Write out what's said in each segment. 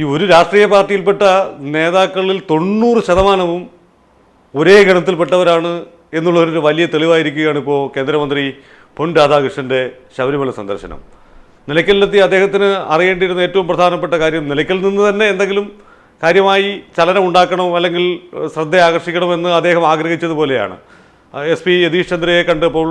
ഈ ഒരു രാഷ്ട്രീയ പാർട്ടിയിൽപ്പെട്ട നേതാക്കളിൽ തൊണ്ണൂറ് ശതമാനവും ഒരേ ഗണത്തിൽപ്പെട്ടവരാണ് എന്നുള്ളൊരു വലിയ തെളിവായിരിക്കുകയാണ് ഇപ്പോൾ കേന്ദ്രമന്ത്രി പൊൻ രാധാകൃഷ്ണന്റെ ശബരിമല സന്ദർശനം. നിലയ്ക്കലിലെത്തി അദ്ദേഹത്തിന് അറിയേണ്ടിയിരുന്ന ഏറ്റവും പ്രധാനപ്പെട്ട കാര്യം നിലയ്ക്കൽ നിന്ന് തന്നെ എന്തെങ്കിലും കാര്യമായി ചലനം ഉണ്ടാക്കണോ അല്ലെങ്കിൽ ശ്രദ്ധ ആകർഷിക്കണമെന്ന് അദ്ദേഹം ആഗ്രഹിച്ചതുപോലെയാണ്. എസ് പി യതീഷ് ചന്ദ്രയെ കണ്ടപ്പോൾ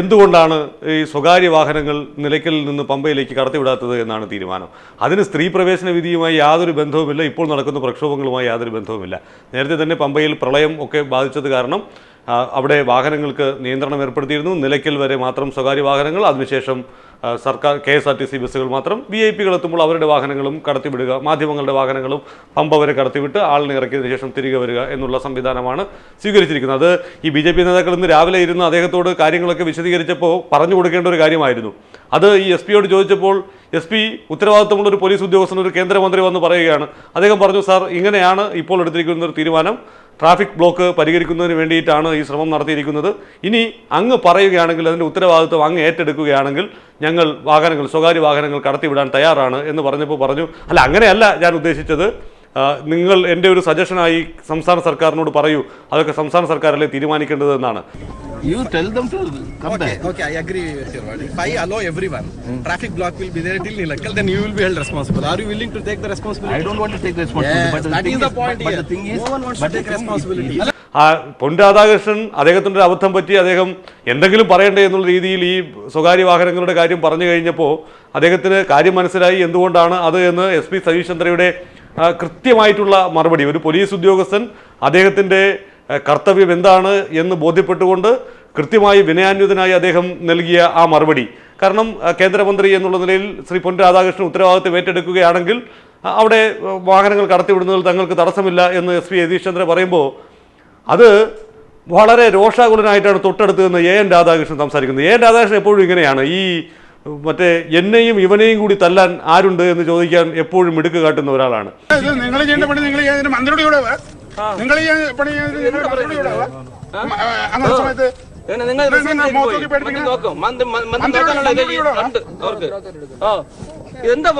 എന്തുകൊണ്ടാണ് ഈ സ്വകാര്യ വാഹനങ്ങൾ നിലയ്ക്കലിൽ നിന്ന് പമ്പയിലേക്ക് കടത്തിവിടാത്തത് എന്നാണ് തീരുമാനം? അതിന് സ്ത്രീ പ്രവേശന വിധിയുമായി യാതൊരു ബന്ധവുമില്ല. ഇപ്പോൾ നടക്കുന്ന പ്രക്ഷോഭങ്ങളുമായി യാതൊരു ബന്ധവുമില്ല. നേരത്തെ തന്നെ പമ്പയിൽ പ്രളയം ഒക്കെ ബാധിച്ചത് കാരണം അവിടെ വാഹനങ്ങൾക്ക് നിയന്ത്രണം ഏർപ്പെടുത്തിയിരുന്നു. നിലയ്ക്കൽ വരെ മാത്രം സ്വകാര്യ വാഹനങ്ങൾ. അതിനുശേഷം സർക്കാർ K S R T C ബസ്സുകൾ മാത്രം വി ഐ പികൾ എത്തുമ്പോൾ അവരുടെ വാഹനങ്ങളും കടത്തിവിടുക മാധ്യമങ്ങളുടെ വാഹനങ്ങളും പമ്പ വരെ കടത്തിവിട്ട് ആളിനെ ഇറക്കിയതിനു ശേഷം തിരികെ വരിക എന്നുള്ള സംവിധാനമാണ് സ്വീകരിച്ചിരിക്കുന്നത്. അത് ഈ ബി ജെ പി നേതാക്കൾ ഇന്ന് രാവിലെ ഇരുന്ന് അദ്ദേഹത്തോട് കാര്യങ്ങളൊക്കെ വിശദീകരിച്ചപ്പോൾ പറഞ്ഞു കൊടുക്കേണ്ട ഒരു കാര്യമായിരുന്നു. അത് ഈ എസ് പിയോട് ചോദിച്ചപ്പോൾ എസ് പി ഉത്തരവാദിത്തമുള്ള ഒരു പോലീസ് ഉദ്യോഗസ്ഥൻ ഒരു കേന്ദ്രമന്ത്രി വന്ന് പറയുകയാണ്. അദ്ദേഹം പറഞ്ഞു സാർ ഇങ്ങനെയാണ് ഇപ്പോൾ എടുത്തിരിക്കുന്ന ഒരു തീരുമാനം. ട്രാഫിക് ബ്ലോക്ക് പരിഹരിക്കുന്നതിന് വേണ്ടിയിട്ടാണ് ഈ ശ്രമം നടത്തിയിരിക്കുന്നത്. ഇനി അങ്ങ് പറയുകയാണെങ്കിൽ അതിന്റെ ഉത്തരവാദിത്വം അങ്ങ് ഏറ്റെടുക്കുകയാണെങ്കിൽ ഞങ്ങൾ വാഹനങ്ങൾ സ്വകാര്യ വാഹനങ്ങൾ കടത്തിവിടാൻ തയ്യാറാണ് എന്ന് പറഞ്ഞപ്പോൾ പറഞ്ഞു. അല്ല അങ്ങനെയല്ല ഞാൻ ഉദ്ദേശിച്ചത്. നിങ്ങൾ എന്റെ ഒരു സജഷനായി സംസ്ഥാന സർക്കാരിനോട് പറയൂ. അതൊക്കെ സംസ്ഥാന സർക്കാരല്ലേ തീരുമാനിക്കേണ്ടത് എന്നാണ് You tell them to come Okay, back. okay, I agree with your word. If I allow everyone, traffic block will be there till Nilakkal, then you will be held responsible. Are you willing to take the responsibility? I don't want to take the responsibility. Yes, but the that is the point but here. But the thing is, no one wants but to take responsibility. is-. ആ പൊൻ രാധാകൃഷ്ണൻ അദ്ദേഹത്തിന്റെ ഒരു അബദ്ധം പറ്റി അദ്ദേഹം എന്തെങ്കിലും പറയണ്ടേ എന്നുള്ള രീതിയിൽ ഈ സ്വകാര്യ വാഹനങ്ങളുടെ കാര്യം പറഞ്ഞു കഴിഞ്ഞപ്പോൾ അദ്ദേഹത്തിന് കാര്യം മനസ്സിലായി എന്തുകൊണ്ടാണ് അത് എന്ന് എസ് പി സതീഷ് ചന്ദ്രയുടെ കൃത്യമായിട്ടുള്ള മറുപടി ഒരു പോലീസ് ഉദ്യോഗസ്ഥൻ അദ്ദേഹത്തിന്റെ കർത്തവ്യം എന്താണ് എന്ന് ബോധ്യപ്പെട്ടുകൊണ്ട് കൃത്യമായി വിനയാന്വിതനായി അദ്ദേഹം നൽകിയ ആ മറുപടി. കാരണം കേന്ദ്രമന്ത്രി എന്നുള്ള നിലയിൽ ശ്രീ പൊൻ രാധാകൃഷ്ണൻ ഉത്തരവാദിത്വം ഏറ്റെടുക്കുകയാണെങ്കിൽ അവിടെ വാഹനങ്ങൾ കടത്തിവിടുന്നതിൽ തങ്ങൾക്ക് തടസ്സമില്ല എന്ന് എസ് പി യതീഷ് ചന്ദ്ര പറയുമ്പോൾ അത് വളരെ രോഷാകുലനായിട്ടാണ് തൊട്ടടുത്ത് നിന്ന് എ എൻ രാധാകൃഷ്ണൻ സംസാരിക്കുന്നത്. എ എൻ രാധാകൃഷ്ണൻ എപ്പോഴും ഇങ്ങനെയാണ് ഈ മറ്റേ എന്നെയും ഇവനെയും കൂടി തല്ലാൻ ആരുണ്ട് എന്ന് ചോദിക്കാൻ എപ്പോഴും മിടുക്ക് കാട്ടുന്ന ഒരാളാണ്. നിങ്ങൾ ചെയ്യേണ്ട പണി നിങ്ങൾ മന്ത്രിയുടെ. നിങ്ങൾ ഈ പണി അങ്ങനെ സമയത്ത് നിങ്ങൾ. നോക്കി. അവർക്ക്. ആ. എന്താ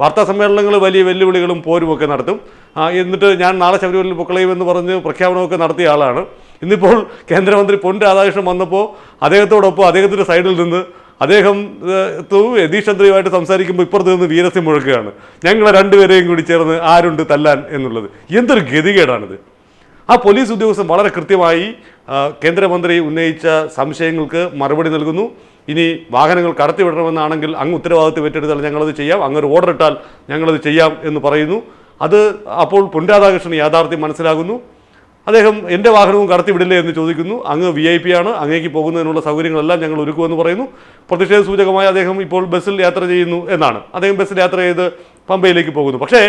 വാർത്താ സമ്മേളനങ്ങൾ വലിയ വെല്ലുവിളികളും പോരുമൊക്കെ നടത്തും. എന്നിട്ട് ഞാൻ നാളെ ശബരിമലയിൽ പൊക്കളയും എന്ന് പറഞ്ഞ് പ്രഖ്യാപനമൊക്കെ നടത്തിയ ആളാണ്. ഇന്നിപ്പോൾ കേന്ദ്രമന്ത്രി പൊൻ രാധാകൃഷ്ണൻ വന്നപ്പോൾ അദ്ദേഹത്തോടൊപ്പം അദ്ദേഹത്തിന്റെ സൈഡിൽ നിന്ന് അദ്ദേഹം യതീഷ് ചന്ദ്രയുമായിട്ട് സംസാരിക്കുമ്പോൾ ഇപ്പുറത്ത് നിന്ന് വീരസ്യം മുഴക്കുകയാണ്. ഞങ്ങളെ രണ്ടുപേരെയും കൂടി ചേർന്ന് ആരുണ്ട് തല്ലാൻ എന്നുള്ളത്. എന്തൊരു ഗതികേടാണിത്. ആ പോലീസ് ഉദ്യോഗസ്ഥൻ വളരെ കൃത്യമായി കേന്ദ്രമന്ത്രി ഉന്നയിച്ച സംശയങ്ങൾക്ക് മറുപടി നൽകുന്നു. ഇനി വാഹനങ്ങൾ കടത്തിവിടണമെന്നാണെങ്കിൽ അങ്ങ് ഉത്തരവാദിത്വം ഏറ്റെടുത്താൽ ഞങ്ങളത് ചെയ്യാം. അങ്ങ് ഒരു ഓർഡർ ഇട്ടാൽ ഞങ്ങളത് ചെയ്യാം എന്ന് പറയുന്നു. അത് അപ്പോൾ പൊൻ യാഥാർത്ഥ്യം മനസ്സിലാകുന്നു അദ്ദേഹം എന്റെ വാഹനവും കടത്തിവിടില്ലേ എന്ന് ചോദിക്കുന്നു. അങ്ങ് വി ഐ പി ആണ്. അങ്ങേക്ക് പോകുന്നതിനുള്ള സൗകര്യങ്ങളെല്ലാം ഞങ്ങൾ ഒരുക്കുമെന്ന് പറയുന്നു. പ്രതിഷേധ സൂചകമായി അദ്ദേഹം ഇപ്പോൾ ബസ്സിൽ യാത്ര ചെയ്യുന്നു എന്നാണ്. അദ്ദേഹം ബസ്സിൽ യാത്ര ചെയ്ത് പമ്പയിലേക്ക് പോകുന്നു. പക്ഷേ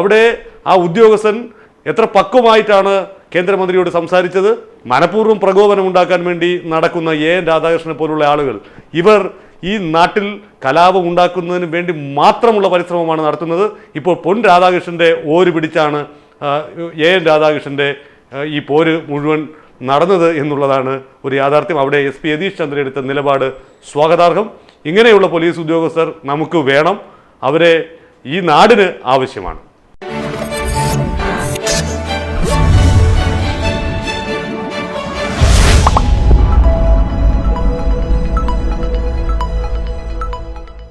അവിടെ ആ ഉദ്യോഗസ്ഥൻ എത്ര പക്വമായിട്ടാണ് കേന്ദ്രമന്ത്രിയോട് സംസാരിച്ചത്. മനഃപൂർവം പ്രകോപനം ഉണ്ടാക്കാൻ വേണ്ടി നടക്കുന്ന എ എൻ രാധാകൃഷ്ണനെ പോലുള്ള ആളുകൾ. ഇവർ ഈ നാട്ടിൽ കലാപം ഉണ്ടാക്കുന്നതിന് വേണ്ടി മാത്രമുള്ള പരിശ്രമമാണ് നടത്തുന്നത്. ഇപ്പോൾ പൊൻ രാധാകൃഷ്ണന്റെ ഓര് പിടിച്ചാണ് എ എൻ രാധാകൃഷ്ണന്റെ ഈ പോര് മുഴുവൻ നടന്നത് എന്നുള്ളതാണ് ഒരു യാഥാർത്ഥ്യം. അവിടെ എസ് പി യതീഷ് ചന്ദ്ര എടുത്ത നിലപാട് സ്വാഗതാർഹം. ഇങ്ങനെയുള്ള പോലീസ് ഉദ്യോഗസ്ഥർ നമുക്ക് വേണം. അവരെ ഈ നാടിന് ആവശ്യമാണ്.